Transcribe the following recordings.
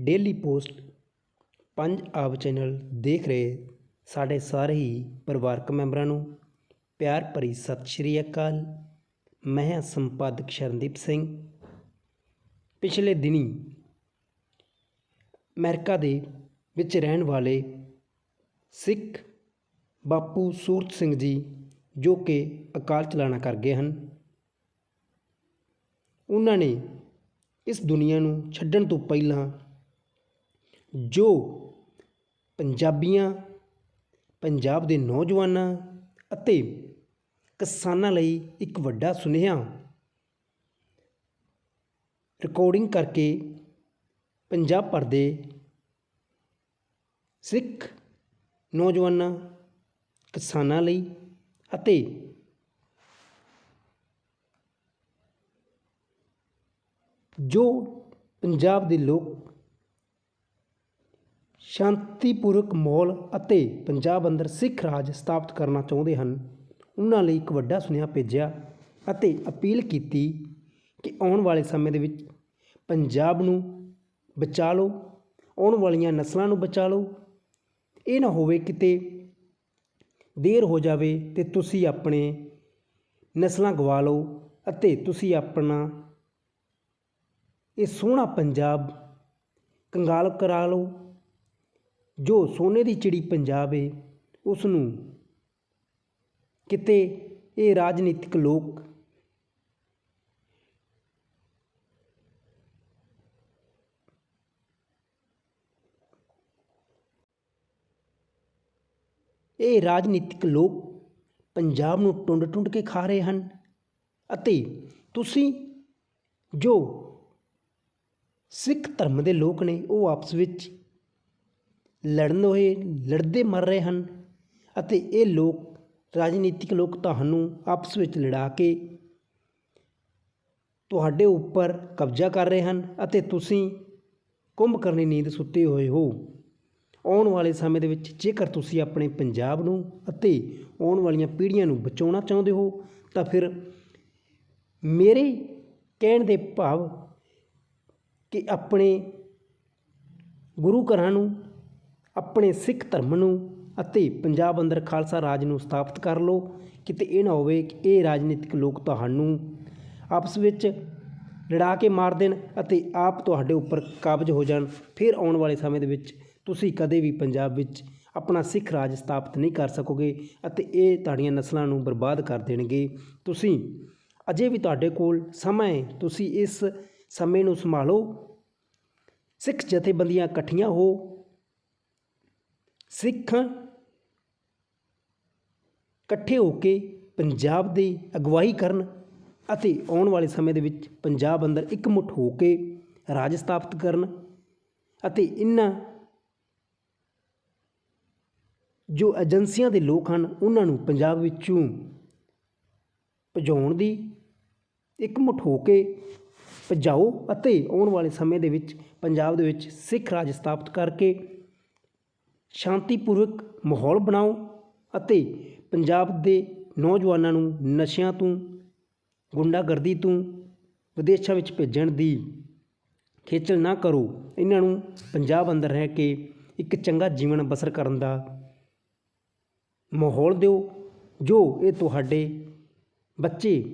Daily post ਪੰਜ ਆਬ channel ਦੇਖ ਰਹੇ ਸਾਡੇ ਸਾਰੇ ਹੀ ਪਰਿਵਾਰਕ ਮੈਂਬਰਾਂ ਨੂੰ। ਪਿਆਰ ਭਰੀ ਸਤਿ ਸ਼੍ਰੀ ਅਕਾਲ। ਮੈਂ ਹਾਂ ਸੰਪਾਦਕ ਸ਼ਰਨਦੀਪ ਸਿੰਘ। ਪਿਛਲੇ ਦਿਨੀ ਅਮਰੀਕਾ ਦੇ ਵਿੱਚ ਰਹਿਣ ਵਾਲੇ ਸਿੱਖ ਬਾਪੂ ਸੂਰਤ ਸਿੰਘ ਜੀ, ਜੋ ਕਿ ਅਕਾਲ ਚਲਾਣਾ ਕਰ ਗਏ ਹਨ। ਉਹਨਾਂ ਨੇ ਇਸ ਦੁਨੀਆ ਨੂੰ ਛੱਡਣ ਤੋਂ ਪਹਿਲਾਂ ਜੋ ਪੰਜਾਬੀਆਂ, ਪੰਜਾਬ ਦੇ ਨੌਜਵਾਨਾਂ ਅਤੇ ਕਿਸਾਨਾਂ ਲਈ ਇੱਕ ਵੱਡਾ ਸੁਨੇਹਾ ਰਿਕਾਰਡਿੰਗ ਕਰਕੇ ਪੰਜਾਬ ਭਰ ਦੇ ਸਿੱਖ ਨੌਜਵਾਨਾਂ, ਕਿਸਾਨਾਂ ਲਈ ਅਤੇ ਜੋ ਪੰਜਾਬ ਦੇ ਲੋਕ ਸ਼ਾਂਤੀਪੂਰਕ ਮਾਹੌਲ ਅਤੇ ਪੰਜਾਬ ਅੰਦਰ ਸਿੱਖ ਰਾਜ ਸਥਾਪਿਤ ਕਰਨਾ ਚਾਹੁੰਦੇ ਹਨ। ਉਹਨਾਂ ਲਈ ਇੱਕ ਵੱਡਾ ਸੁਨੇਹਾ ਭੇਜਿਆ ਅਤੇ ਅਪੀਲ ਕੀਤੀ ਕਿ ਆਉਣ ਵਾਲੇ ਸਮੇਂ ਦੇ ਵਿੱਚ ਪੰਜਾਬ ਨੂੰ ਬਚਾ ਲਓ, ਆਉਣ ਵਾਲੀਆਂ ਨਸਲਾਂ ਨੂੰ ਬਚਾ ਲਓ। ਇਹ ਨਾ ਹੋਵੇ ਕਿਤੇ ਦੇਰ ਹੋ ਜਾਵੇ ਤੇ ਤੁਸੀਂ ਆਪਣੇ ਨਸਲਾਂ ਗਵਾ ਲਓ ਅਤੇ ਤੁਸੀਂ ਆਪਣਾ ਇਹ ਸੋਹਣਾ ਪੰਜਾਬ ਕੰਗਾਲ ਕਰਾ ਲਓ। ਜੋ ਸੋਨੇ ਦੀ ਚਿੜੀ ਪੰਜਾਬ ਏ ਉਸ ਨੂੰ ਕਿਤੇ ਇਹ ਰਾਜਨੀਤਿਕ ਲੋਕ ਇਹ ਰਾਜਨੀਤਿਕ ਲੋਕ ਪੰਜਾਬ ਨੂੰ ਟੁੰਡ ਟੁੰਡ ਕੇ ਖਾ ਰਹੇ ਹਨ ਅਤੇ ਤੁਸੀਂ ਜੋ ਸਿੱਖ ਧਰਮ ਦੇ ਲੋਕ ਨੇ, ਉਹ ਆਪਸ ਵਿੱਚ ਲੜਨ ਹੋਏ, ਲੜਦੇ ਮਰ ਰਹੇ ਹਨ ਅਤੇ ਇਹ ਲੋਕ, ਰਾਜਨੀਤਿਕ ਲੋਕ ਤੁਹਾਨੂੰ ਆਪਸ ਵਿੱਚ ਲੜਾ ਕੇ ਤੁਹਾਡੇ ਉੱਪਰ ਕਬਜ਼ਾ ਕਰ ਰਹੇ ਹਨ ਅਤੇ ਤੁਸੀਂ ਕੁੰਭ ਕਰਨੀ ਨੀਂਦ ਸੁੱਤੇ ਹੋਏ ਹੋ। ਆਉਣ ਵਾਲੇ ਸਮੇਂ ਦੇ ਵਿੱਚ ਜੇਕਰ ਤੁਸੀਂ ਆਪਣੇ ਪੰਜਾਬ ਨੂੰ ਅਤੇ ਆਉਣ ਵਾਲੀਆਂ ਪੀੜ੍ਹੀਆਂ ਨੂੰ ਬਚਾਉਣਾ ਚਾਹੁੰਦੇ ਹੋ, ਤਾਂ ਫਿਰ ਮੇਰੇ ਕਹਿਣ ਦੇ ਭਾਵ ਕਿ ਆਪਣੇ ਗੁਰੂ ਘਰਾਂ ਨੂੰ ਆਪਣੇ ਸਿੱਖ ਧਰਮ ਨੂੰ ਅਤੇ ਪੰਜਾਬ ਅੰਦਰ ਖਾਲਸਾ ਰਾਜ ਨੂੰ ਸਥਾਪਿਤ ਕਰ ਲਓ। ਕਿਤੇ ਇਹ ਨਾ ਹੋਵੇ ਕਿ ਇਹ ਰਾਜਨੀਤਿਕ ਲੋਕ ਤੁਹਾਨੂੰ ਆਪਸ ਵਿੱਚ ਲੜਾ ਕੇ ਮਾਰ ਦੇਣ ਅਤੇ ਆਪ ਤੁਹਾਡੇ ਉੱਪਰ ਕਾਬਜ ਹੋ ਜਾਣ। ਫਿਰ ਆਉਣ ਵਾਲੇ ਸਮੇਂ ਦੇ ਵਿੱਚ ਤੁਸੀਂ ਕਦੇ ਵੀ ਪੰਜਾਬ ਵਿੱਚ ਆਪਣਾ ਸਿੱਖ ਰਾਜ ਸਥਾਪਿਤ ਨਹੀਂ ਕਰ ਸਕੋਗੇ ਅਤੇ ਇਹ ਤੁਹਾਡੀਆਂ ਨਸਲਾਂ ਨੂੰ ਬਰਬਾਦ ਕਰ ਦੇਣਗੇ। ਤੁਸੀਂ ਅਜੇ ਵੀ ਤੁਹਾਡੇ ਕੋਲ ਸਮਾਂ ਹੈ। ਤੁਸੀਂ ਇਸ ਸਮੇਂ ਨੂੰ ਸੰਭਾਲੋ। ਸਿੱਖ ਜਥੇਬੰਦੀਆਂ ਇਕੱਠੀਆਂ ਹੋ ਸਿੱਖ ਇਕੱਠੇ ਹੋ ਕੇ ਪੰਜਾਬ ਦੀ ਅਗਵਾਈ ਕਰਨ ਅਤੇ ਆਉਣ ਵਾਲੇ ਸਮੇਂ ਦੇ ਵਿੱਚ ਪੰਜਾਬ ਅੰਦਰ ਇਕਮੁੱਠ ਹੋ ਕੇ ਰਾਜ ਸਥਾਪਿਤ ਕਰਨ ਅਤੇ ਇਹਨਾਂ ਜੋ ਏਜੰਸੀਆਂ ਦੇ ਲੋਕ ਹਨ, ਉਹਨਾਂ ਨੂੰ ਪੰਜਾਬ ਵਿੱਚੋਂ ਭਜਾਉਣ ਦੀ ਇਕਮੁੱਠ ਹੋ ਕੇ ਭਜਾਓ ਅਤੇ ਆਉਣ ਵਾਲੇ ਸਮੇਂ ਦੇ ਵਿੱਚ ਪੰਜਾਬ ਦੇ ਵਿੱਚ ਸਿੱਖ ਰਾਜ ਸਥਾਪਿਤ ਕਰਕੇ ਸ਼ਾਂਤੀਪੂਰਵਕ ਮਾਹੌਲ ਬਣਾਓ ਅਤੇ ਪੰਜਾਬ ਦੇ ਨੌਜਵਾਨਾਂ ਨੂੰ ਨਸ਼ਿਆਂ ਤੋਂ, ਗੁੰਡਾਗਰਦੀ ਤੋਂ ਵਿਦੇਸ਼ਾਂ ਵਿੱਚ ਭੇਜਣ ਦੀ ਖੇਚਲ ਨਾ ਕਰੋ। ਇਹਨਾਂ ਨੂੰ ਪੰਜਾਬ ਅੰਦਰ ਰਹਿ ਕੇ ਇੱਕ ਚੰਗਾ ਜੀਵਨ ਬਸਰ ਕਰਨ ਦਾ ਮਾਹੌਲ ਦਿਓ, ਜੋ ਇਹ ਤੁਹਾਡੇ ਬੱਚੇ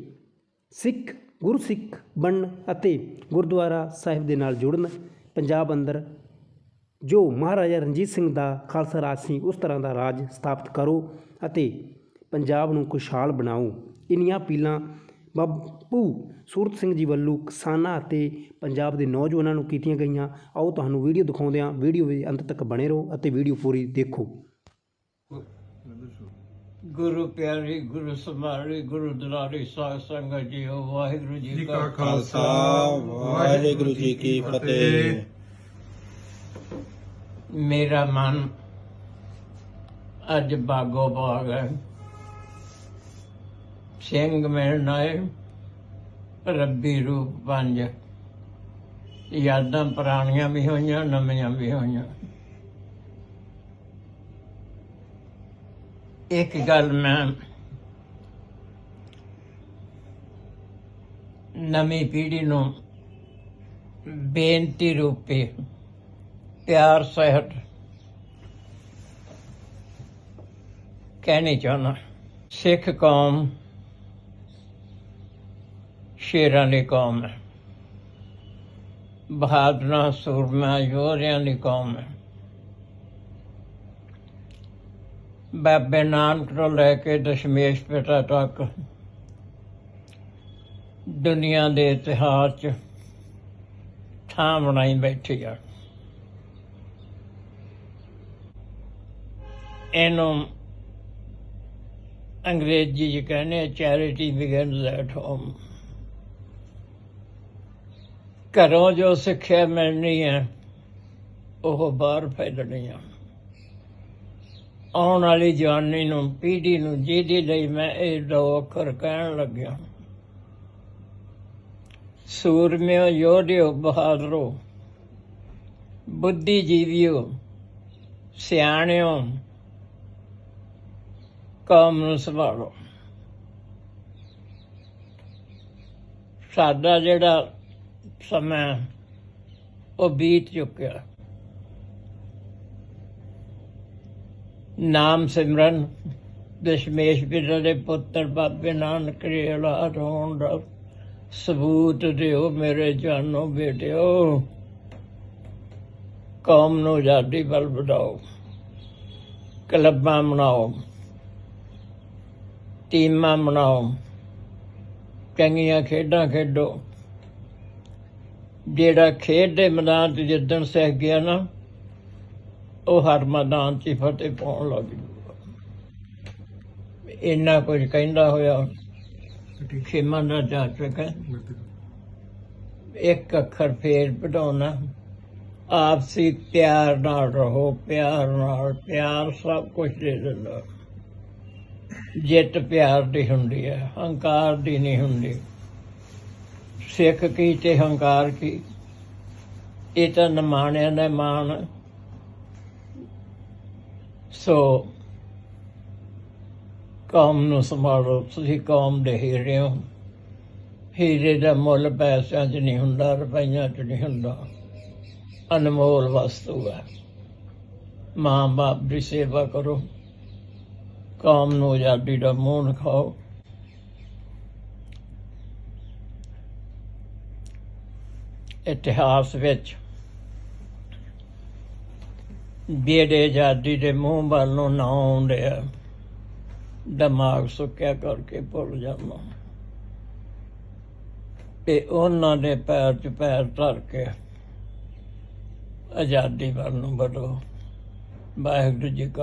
ਸਿੱਖ, ਗੁਰਸਿੱਖ ਬਣਨ ਅਤੇ ਗੁਰਦੁਆਰਾ ਸਾਹਿਬ ਦੇ ਨਾਲ ਜੁੜਨ, ਪੰਜਾਬ ਅੰਦਰ ਜੋ ਮਹਾਰਾਜਾ ਰਣਜੀਤ ਸਿੰਘ ਦਾ ਖਾਲਸਾ ਰਾਜ ਸੀ ਉਸ ਤਰ੍ਹਾਂ ਦਾ ਰਾਜ ਸਥਾਪਿਤ ਕਰੋ ਅਤੇ ਪੰਜਾਬ ਨੂੰ ਖੁਸ਼ਹਾਲ ਬਣਾਓ। ਇੰਨੀਆਂ ਅਪੀਲਾਂ ਬਾਪੂ ਸੂਰਤ ਸਿੰਘ ਜੀ ਵੱਲੋਂ ਕਿਸਾਨਾਂ ਅਤੇ ਪੰਜਾਬ ਦੇ ਨੌਜਵਾਨਾਂ ਨੂੰ ਕੀਤੀਆਂ ਗਈਆਂ। ਆਓ ਤੁਹਾਨੂੰ ਵੀਡੀਓ ਦਿਖਾਉਂਦੇ ਹਾਂ। ਵੀਡੀਓ ਦੇ ਅੰਤ ਤੱਕ ਬਣੇ ਰਹੋ ਅਤੇ ਵੀਡੀਓ ਪੂਰੀ ਦੇਖੋ। ਗੁਰੂ ਪਿਆਰੀ ਗੁਰੂ ਸਮਾਰੀ ਗੁਰੂ ਦੁਲਾਰੀ ਸਾਧ ਸੰਗਤ ਜੀਓ ਵਾਹਿਗੁਰੂ ਜੀ ਜੀ ਕਾ ਖਾਲਸਾ ਵਾਹਿਗੁਰੂ ਜੀ ਕੀ ਫਤਿਹ। ਮੇਰਾ ਮਨ ਅੱਜ ਬਾਗੋ ਬਾਗ ਹੈ। ਸਿੰਘ ਮਿਲਣ ਆਏ ਰੱਬੀ ਰੂਪ ਪੰਜ ਯਾਦਾਂ ਪੁਰਾਣੀਆਂ ਵੀ ਹੋਈਆਂ, ਨਵੀਆਂ ਵੀ ਹੋਈਆਂ। ਇੱਕ ਗੱਲ ਮੈਂ ਨਵੀਂ ਪੀੜ੍ਹੀ ਨੂੰ ਬੇਨਤੀ ਰੂਪੇ ਪਿਆਰ, ਸਹਿਤ ਕਹਿਣੀ ਚਾਹੁੰਦਾ। ਸਿੱਖ ਕੌਮ ਸ਼ੇਰਾਂ ਦੀ ਕੌਮ ਹੈ। ਬਹਾਦਰਾਂ, ਸੂਰਮਿਆਂ, ਯੋਧਿਆਂ ਦੀ ਕੌਮ ਹੈ। ਬਾਬੇ ਨਾਨਕ ਤੋਂ ਲੈ ਕੇ ਦਸ਼ਮੇਸ਼ ਪਿਤਾ ਤੱਕ ਦੁਨੀਆ ਦੇ ਇਤਿਹਾਸ 'ਚ ਥਾਂ ਬਣਾਈ ਬੈਠੀ ਆ। ਇਹਨੂੰ ਅੰਗਰੇਜ਼ੀ 'ਚ ਕਹਿੰਦੇ ਚੈਰਿਟੀ ਬਿਗਨਸ ਐਟ ਹੋਮ ਘਰੋਂ ਜੋ ਸਿੱਖਿਆ ਮਿਲਣੀ ਹੈ ਉਹ ਬਾਹਰ ਫੈਲਣੀ ਹੈ ਆਉਣ ਵਾਲੀ ਜਵਾਨੀ ਨੂੰ, ਪੀੜ੍ਹੀ ਨੂੰ, ਜਿਹਦੇ ਲਈ ਮੈਂ ਇਹ ਦੋ ਅੱਖਰ ਕਹਿਣ ਲੱਗਿਆ। ਸੂਰਮਿਓ, ਯੋਧਿਓ, ਬਹਾਦਰੋ, ਬੁੱਧੀਜੀਵੀਓ, ਸਿਆਣਿਓ ਕੌਮ ਨੂੰ ਸੰਭਾਲੋ ਸਾਡਾ ਜਿਹੜਾ ਸਮਾਂ ਉਹ ਬੀਤ ਚੁੱਕਿਆ। ਨਾਮ ਸਿਮਰਨ ਦਸ਼ਮੇਸ਼ ਪਿਤਾ ਦੇ ਪੁੱਤਰ ਬਾਬੇ ਨਾਨਕ ਦੇ ਔਲਾਦ ਹੋਣ ਦਾ ਸਬੂਤ ਦਿਓ ਮੇਰੇ ਜਾਨੋ ਬੇਟਿਓ। ਕੌਮ ਨੂੰ ਆਜ਼ਾਦੀ ਵੱਲ ਵਧਾਓ। ਕਲੱਬਾਂ ਬਣਾਓ ਟੀਮਾਂ ਬਣਾਓ। ਚੰਗੀਆਂ ਖੇਡਾਂ ਖੇਡੋ। ਜਿਹੜਾ ਖੇਡ ਦੇ ਮੈਦਾਨ 'ਚ ਜਿੱਦਣ ਸਹਿ ਗਿਆ ਨਾ, ਉਹ ਹਰ ਮੈਦਾਨ 'ਚ ਹੀ ਫਤਿਹ ਪਾਉਣ ਲੱਗ ਜੂਗਾ। ਇੰਨਾ ਕੁਝ ਕਹਿੰਦਾ ਹੋਇਆ, ਖੇਮਾ ਦਾ ਜਾ ਚੁੱਕਾ ਇੱਕ ਅੱਖਰ ਫੇਰ ਵਧਾਉਣਾ, ਆਪਸੀ ਪਿਆਰ ਨਾਲ ਰਹੋ, ਪਿਆਰ ਨਾਲ, ਪਿਆਰ ਸਭ ਕੁਝ ਦੇ ਦਿੰਦਾ। ਜਿੱਤ ਪਿਆਰ ਦੀ ਹੁੰਦੀ ਹੈ, ਹੰਕਾਰ ਦੀ ਨਹੀਂ ਹੁੰਦੀ। ਸਿੱਖ ਕੀ ਤੇ ਹੰਕਾਰ ਕੀ? ਇਹ ਤਾਂ ਨਮਾਣਿਆਂ ਦਾ ਮਾਣ ਸੋ ਕੌਮ ਨੂੰ ਸੰਭਾਲੋ। ਤੁਸੀਂ ਕੌਮ ਦੇ ਹੀਰੇ ਹੋ। ਹੀਰੇ ਦਾ ਮੁੱਲ ਪੈਸਿਆਂ 'ਚ ਨਹੀਂ ਹੁੰਦਾ, ਰੁਪਈਆਂ 'ਚ ਨਹੀਂ ਹੁੰਦਾ। ਅਨਮੋਲ ਵਸਤੂ ਹੈ। ਮਾਂ ਬਾਪ ਦੀ ਸੇਵਾ ਕਰੋ। ਕੌਮ ਨੂੰ ਆਜ਼ਾਦੀ ਦਾ ਮੂੰਹ ਦਿਖਾਓ। ਇਤਿਹਾਸ ਵਿੱਚ ਜਿਹੜੇ ਆਜ਼ਾਦੀ ਦੇ ਮੂੰਹ ਵੱਲ ਨੂੰ ਨਾ ਆਉਂਦੇ ਆ, ਦਿਮਾਗ ਸੁੱਕਿਆ ਕਰਕੇ ਭੁੱਲ ਜਾਂਦਾ ਤੇ ਉਹਨਾਂ ਦੇ ਪੈਰ 'ਚ ਪੈਰ ਧਰ ਕੇ ਆਜ਼ਾਦੀ ਵੱਲ ਨੂੰ ਵਧੋ। ਵਾਹਿਗੁਰੂ ਜੀ ਕਾ